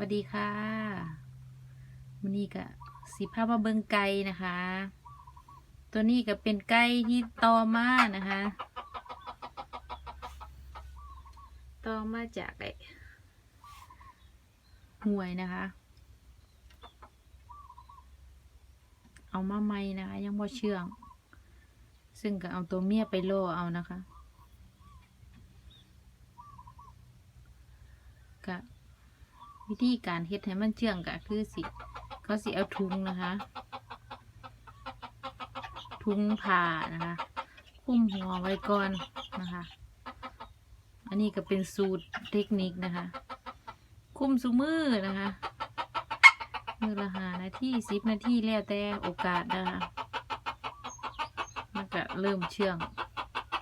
วัสดีค่ะวันนี้ก็สิภาพมาเบิงไก่นะคะ ตัวนี้ก็เป็นไก่ที่ต่อมานะคะต่อมาจากไอ้ห่วยนะคะ เอามาใหม่นะคะ ยังบ่เชื่อง ซึ่งก็เอาตัวเมียไปโล่เอานะคะก็ วิธีการเฮ็ดให้มันเชื่องก็คือสิเขาสิเอาทุงนะคะ ทุงผ่านะคะคุ้มหัวไว้ก่อนนะคะ อันนี้ก็เป็นสูตรเทคนิคนะคะ คุ้มสุมือนะคะมือละหานาทีสิบนาทีแล้วแต่โอกาสนะคะมันก็เริ่มเชื่อง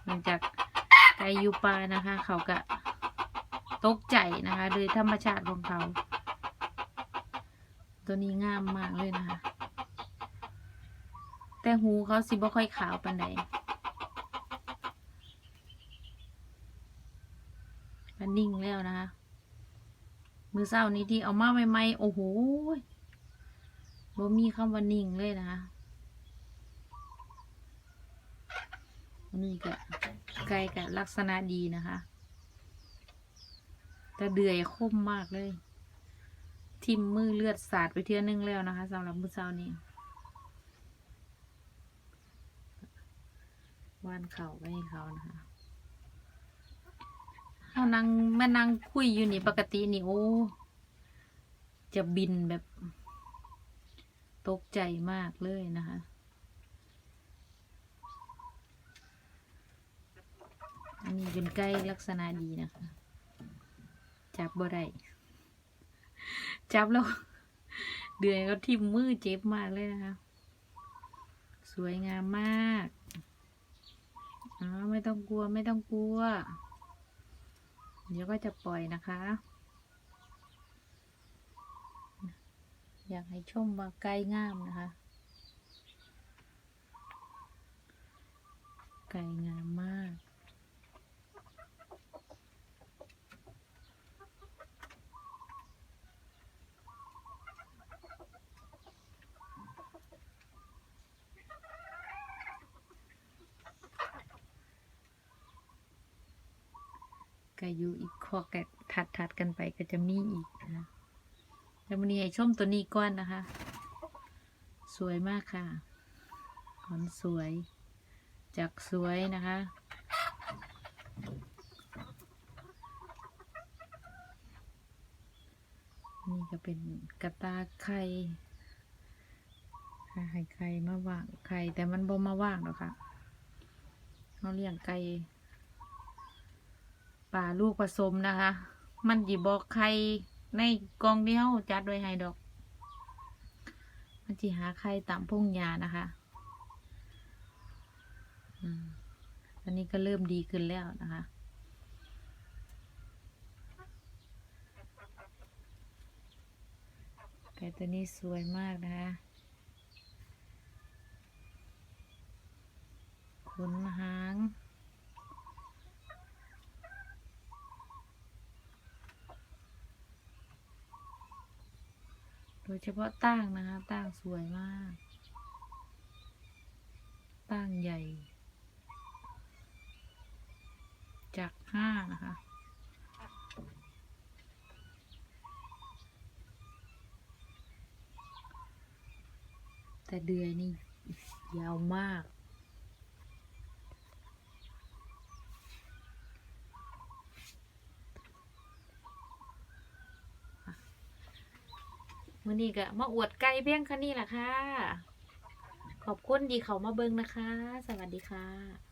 หลังจากไก่ยูปลานะคะ เขาก็ ตกใจนะคะโดยธรรมชาติของเขา ตัวนี้งามมากเลยนะคะ แต่หูเขาสิบ่ค่อยขาวปานใดมันนิ่งแล้วนะคะ มือเศร้านี้ที่เอามาใหม่ๆโอ้โหบ่มีคำว่านิ่งเลยนะคะนนี้ก็ไก่กับลักษณะดีนะคะ แต่เดือยคมมากเลย ทิมมือเลือดสาดไปเที่ยนึงแล้วนะคะสำหรับมือเช้านี้วานเข่าไว้ให้เขานะคะเขานั่งแม่นั่งคุยอยู่นี่ปกตินี่โอ้จะบินแบบ ตกใจมากเลยนะคะอันนี้เป็นไก่ลักษณะดีนะคะ จับบ่ได้จับแล้ว เดือยก็ทิ่มมือเจ็บมากเลยนะคะ สวยงามมากอ๋อไม่ต้องกลัวไม่ต้องกลัว เดี๋ยวก็จะปล่อยนะคะ อยากให้ชมว่าไก่งามนะคะ ไก่งามมาก ก็อยู่อีกข้อแกะถัดถัดกันไปก็จะมีอีกนะแล้ววันนี้ให้ชมตัวนี้ก้อนนะคะ สวยมากค่ะขอนสวยจากสวยนะคะนี่ก็เป็นกระตาไข่ค่ไข่มาว่างไข่แต่มันบ่มาว่างหรอกค่ะเขาเลี้ยงไก่ ป่าลูกผสมนะคะ มันจีบอกไข่ในกองที่เขาจัดไว้ให้ดอก มันจีหาไข่ตามพงยานะคะอันนี้ก็เริ่มดีขึ้นแล้วนะคะไก่ตัวนี้สวยมากนะคะขนหาง โดยเฉพาะตั้งนะคะตั้งสวยมาก ตั้งใหญ่ จากห้านะคะแต่เดือยนี่ยาวมาก มื่อนี้ก็มาอวดไก่เพียงแค่นี้แหละค่ะ ขอบคุณดีเขามาเบิงนะคะ สวัสดีค่ะ